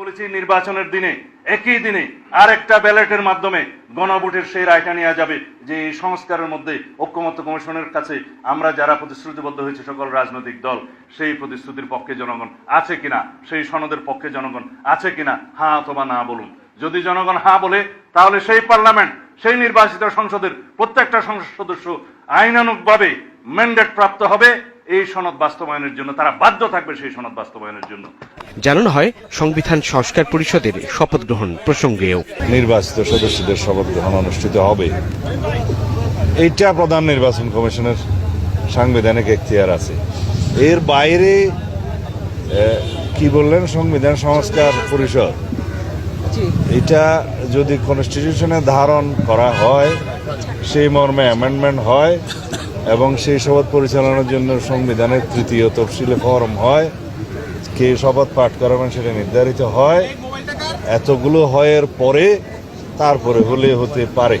বলেছি, নির্বাচনের দিনে, একই দিনে আরেকটা ব্যালটের মাধ্যমে গণভোটের সেই রায়টা নেওয়া যাবে যে এই সংস্কারের মধ্যে ঐক্যমত্য কমিশনের কাছে আমরা যারা প্রতিশ্রুতিবদ্ধ হয়েছে সকল রাজনৈতিক দল, সেই প্রতিশ্রুতির পক্ষে জনগণ আছে কিনা, সেই সনদের পক্ষে জনগণ আছে কিনা হ্যাঁ অথবা না বলুন। যদি জনগণ হ্যাঁ বলে, তাহলে সেই পার্লামেন্ট, সেই নির্বাচিত সংসদের প্রত্যেকটা সংসদ সদস্য আইনানুগভাবে ম্যান্ডেট প্রাপ্ত হবে। এই সনদ বাস্তবায়নের জন্য তারা বাধ্য থাকবে সেই সনদ বাস্তবায়নের জন্য। জানানো হয় সংবিধান সংস্কার পরিষদের শপথ গ্রহণ প্রসঙ্গেও। নির্বাচিত সদস্যদের শপথ গ্রহণ অনুষ্ঠিত হবে। এইটা প্রধান নির্বাচন কমিশনের সাংবিধানিক এখতিয়ার আছে। এর বাইরে কি বললেন? সংবিধান সংস্কার পরিষদ। এটা যদি কনস্টিটিউশনে ধারণ করা হয় সেই মর্মে অ্যামেন্ডমেন্ট হয় এবং সেই শপথ পরিচালনার জন্য সংবিধানের তৃতীয় তফসিলে ফরম হয়। কে শপথ পাঠ করাবেন সেটা নির্ধারিত হয়। এতগুলো হয়ের পরে তারপরে হলে হতে পারে।